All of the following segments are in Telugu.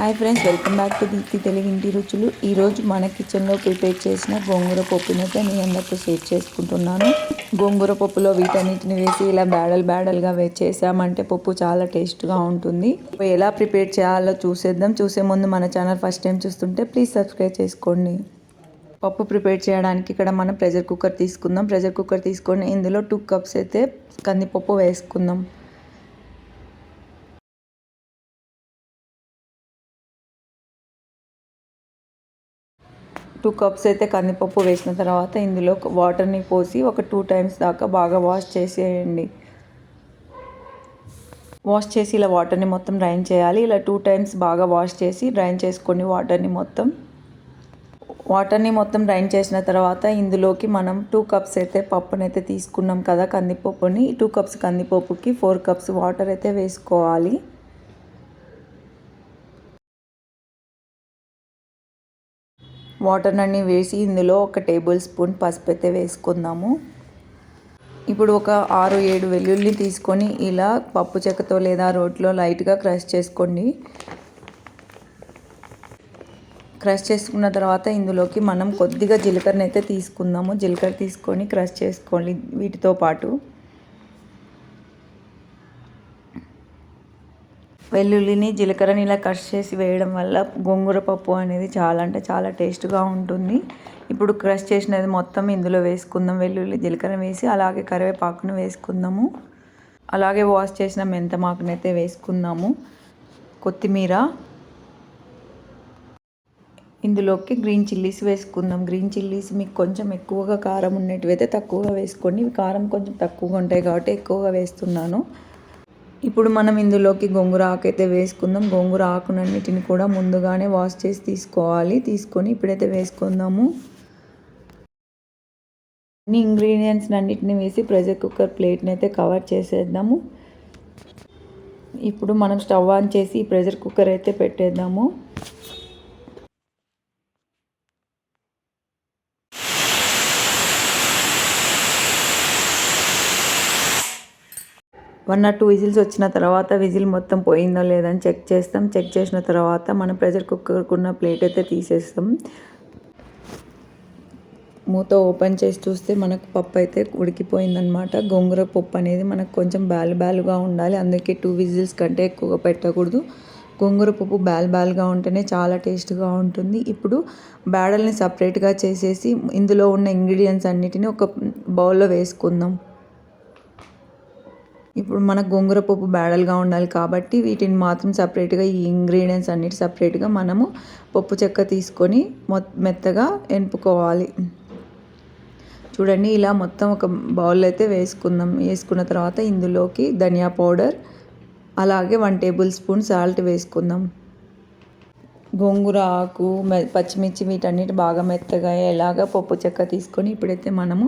Hi friends welcome back to Deepthi Telugu ఇంటి రుచులు. ఈరోజు మన కిచెన్లో ప్రిపేర్ చేసిన గోంగూర పప్పునైతే మీ అందరితో షేర్ చేసుకుంటున్నాను. గోంగూర పప్పులో వీటన్నిటిని వేసి ఇలా బ్యాడల్ బ్యాడల్గా చేసామంటే పప్పు చాలా టేస్ట్గా ఉంటుంది. ఎలా ప్రిపేర్ చేయాలో చూసేద్దాం. చూసే ముందు మన ఛానల్ ఫస్ట్ టైం చూస్తుంటే ప్లీజ్ సబ్స్క్రైబ్ చేసుకోండి. పప్పు ప్రిపేర్ చేయడానికి ఇక్కడ మనం ప్రెషర్ కుక్కర్ తీసుకుందాం. ప్రెషర్ కుక్కర్ తీసుకొని ఇందులో టూ కప్స్ అయితే కందిపప్పు వేసుకుందాం. టూ కప్స్ అయితే కందిపప్పు వేసిన తర్వాత ఇందులో వాటర్ని పోసి ఒక టూ టైమ్స్ దాకా బాగా వాష్ చేసేయండి. వాష్ చేసి ఇలా వాటర్ని మొత్తం డ్రైన్ చేయాలి. ఇలా టూ టైమ్స్ బాగా వాష్ చేసి డ్రైన్ చేసుకోండి వాటర్ని మొత్తం వాటర్ని మొత్తం డ్రైన్ చేసిన తర్వాత ఇందులోకి మనం టూ కప్స్ అయితే పప్పునైతే తీసుకున్నాం కదా కందిపప్పుని. టూ కప్స్ కందిపప్పుకి ఫోర్ కప్స్ వాటర్ అయితే వేసుకోవాలి. వాటర్ అన్నీ వేసి ఇందులో ఒక టేబుల్ స్పూన్ పసుపు అయితే వేసుకుందాము. ఇప్పుడు ఒక ఆరు ఏడు వెల్లుల్లి తీసుకొని ఇలా పప్పు చెక్కతో లేదా రోట్లో లైట్గా క్రష్ చేసుకోండి. క్రష్ చేసుకున్న తర్వాత ఇందులోకి మనం కొద్దిగా జీలకర్రని అయితే తీసుకుందాము. జీలకర్ర తీసుకొని క్రష్ చేసుకోండి వీటితో పాటు. వెల్లుల్లిని జీలకర్రని ఇలా కట్ చేసి వేయడం వల్ల గోంగూర పప్పు అనేది చాలా అంటే చాలా టేస్ట్గా ఉంటుంది. ఇప్పుడు క్రష్ చేసినది మొత్తం ఇందులో వేసుకుందాం. వెల్లుల్లి జీలకర్ర వేసి అలాగే కరివేపాకును వేసుకుందాము. అలాగే వాష్ చేసిన మెంతమాకుని అయితే వేసుకుందాము. కొత్తిమీర. ఇందులోకి గ్రీన్ చిల్లీస్ వేసుకుందాం. గ్రీన్ చిల్లీస్ మీకు కొంచెం ఎక్కువగా కారం ఉన్నట్టువైతే తక్కువగా వేసుకోండి. కారం కొంచెం తక్కువగా ఉంటాయి కాబట్టి ఎక్కువగా వేస్తున్నాను. ఇప్పుడు మనం ఇందులోకి గోంగూర ఆకు అయితే వేసుకుందాం. గోంగూర ఆకునన్నిటిని కూడా ముందుగానే వాష్ చేసి తీసుకోవాలి. తీసుకొని ఇప్పుడైతే వేసుకుందాము. అన్ని ఇంగ్రీడియంట్స్ అన్నిటిని వేసి ప్రెషర్ కుక్కర్ ప్లేట్ని అయితే కవర్ చేసేద్దాము. ఇప్పుడు మనం స్టవ్ ఆన్ చేసి ప్రెషర్ కుక్కర్ అయితే పెట్టేద్దాము. వన్ ఆర్ టూ విజిల్స్ వచ్చిన తర్వాత విజిల్ మొత్తం పోయిందో లేదని చెక్ చేస్తాం. చెక్ చేసిన తర్వాత మనం ప్రెషర్ కుక్కర్కున్న ప్లేట్ అయితే తీసేస్తాం. మూత ఓపెన్ చేసి చూస్తే మనకు పప్పు అయితే ఉడికిపోయిందనమాట గోంగూర పప్పు అనేది మనకు కొంచెం బ్యాల్ బ్యాలుగా ఉండాలి. అందుకే టూ విజిల్స్ కంటే ఎక్కువగా పెట్టకూడదు. గోంగూర పప్పు బ్యాల్ బ్యాల్గా ఉంటేనే చాలా టేస్ట్గా ఉంటుంది. ఇప్పుడు బ్యాడల్ని సపరేట్గా చేసేసి ఇందులో ఉన్న ఇంగ్రీడియంట్స్ అన్నిటిని ఒక బౌల్లో వేసుకుందాం. ఇప్పుడు మనకు గోంగూర పప్పు బ్యాడల్గా ఉండాలి కాబట్టి వీటిని మాత్రం సపరేట్గా ఈ ఇంగ్రీడియంట్స్ అన్నిటి సపరేట్గా మనము పప్పు చెక్క తీసుకొని మెత్తగా ఎనుపుకోవాలి చూడండి ఇలా మొత్తం ఒక బౌల్ అయితే వేసుకుందాం. వేసుకున్న తర్వాత ఇందులోకి ధనియా పౌడర్ అలాగే వన్ టేబుల్ స్పూన్ సాల్ట్ వేసుకుందాం. గోంగూర ఆకు పచ్చిమిర్చి వీటన్నిటి బాగా మెత్తగా ఎలాగ పప్పు చెక్క తీసుకొని ఇప్పుడైతే మనము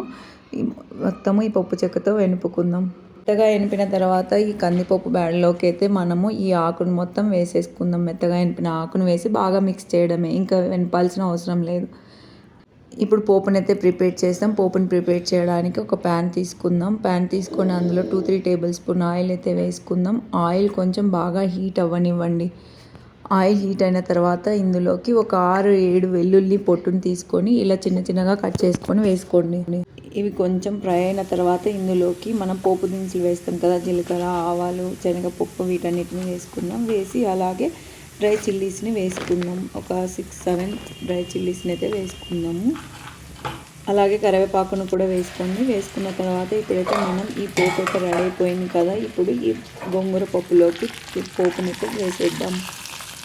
మొత్తము ఈ పప్పు చెక్కతో వెనుపుకుందాం మెత్తగా ఎనిపిన తర్వాత ఈ కందిపప్పు బ్యాడ్లోకి అయితే మనము ఈ ఆకును మొత్తం వేసేసుకుందాం. మెత్తగా ఎనిపిన ఆకును వేసి బాగా మిక్స్ చేయడమే. ఇంకా వెనపాల్సిన అవసరం లేదు. ఇప్పుడు పోపుని అయితే ప్రిపేర్ చేస్తాం. పోపుని ప్రిపేర్ చేయడానికి ఒక ప్యాన్ తీసుకుందాం. ప్యాన్ తీసుకొని అందులో two three table spoon oil అయితే వేసుకుందాం. ఆయిల్ కొంచెం బాగా హీట్ అవ్వనివ్వండి. ఆయిల్ హీట్ అయిన తర్వాత ఇందులోకి ఒక ఆరు ఏడు వెల్లుల్లి పొట్టును తీసుకొని ఇలా చిన్న చిన్నగా కట్ చేసుకొని వేసుకోండి. ఇవి కొంచెం ఫ్రై అయిన తర్వాత ఇందులోకి మనం పోపు దినుసులు వేస్తాం కదా జీలకర్ర ఆవాలు శనగపప్పు వీటన్నిటిని వేసుకున్నాం. వేసి అలాగే డ్రై చిల్లీస్ని వేసుకుందాం ఒక సిక్స్ సెవెన్ డ్రై చిల్లీస్ని అయితే వేసుకుందాము అలాగే కరివేపాకును కూడా వేసుకోండి. వేసుకున్న తర్వాత ఇప్పుడైతే మనం ఈ పోపు అయితే రెడీ అయిపోయింది కదా ఇప్పుడు ఈ గోంగూర పప్పులోకి పోపునైతే వేసేద్దాం.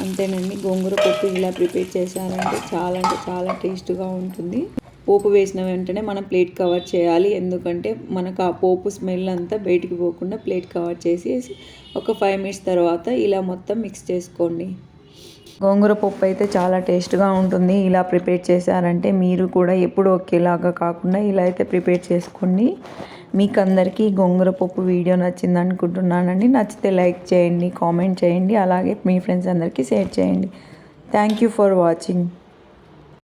అంతేనండి గోంగూర పప్పు ఇలా ప్రిపేర్ చేశారంటే చాలా అంటే చాలా టేస్ట్గా ఉంటుంది. పోపు వేసిన వెంటనే మనం ప్లేట్ కవర్ చేయాలి. ఎందుకంటే మనకు ఆ పోపు స్మెల్ అంతా బయటికి పోకుండా ప్లేట్ కవర్ చేసేసి ఒక ఫైవ్ మినిట్స్ తర్వాత ఇలా మొత్తం మిక్స్ చేసుకోండి. గోంగూర పప్పు అయితే చాలా టేస్ట్గా ఉంటుంది. ఇలా ప్రిపేర్ చేశారంటే మీరు కూడా ఎప్పుడు ఒకేలాగా కాకుండా ఇలా అయితే ప్రిపేర్ చేసుకోండి. మీకు అందరికీ గోంగూర పప్పు వీడియో నచ్చింది అనుకుంటున్నానండి. నచ్చితే లైక్ చేయండి కామెంట్ చేయండి అలాగే మీ ఫ్రెండ్స్ అందరికీ షేర్ చేయండి. Thank you for watching.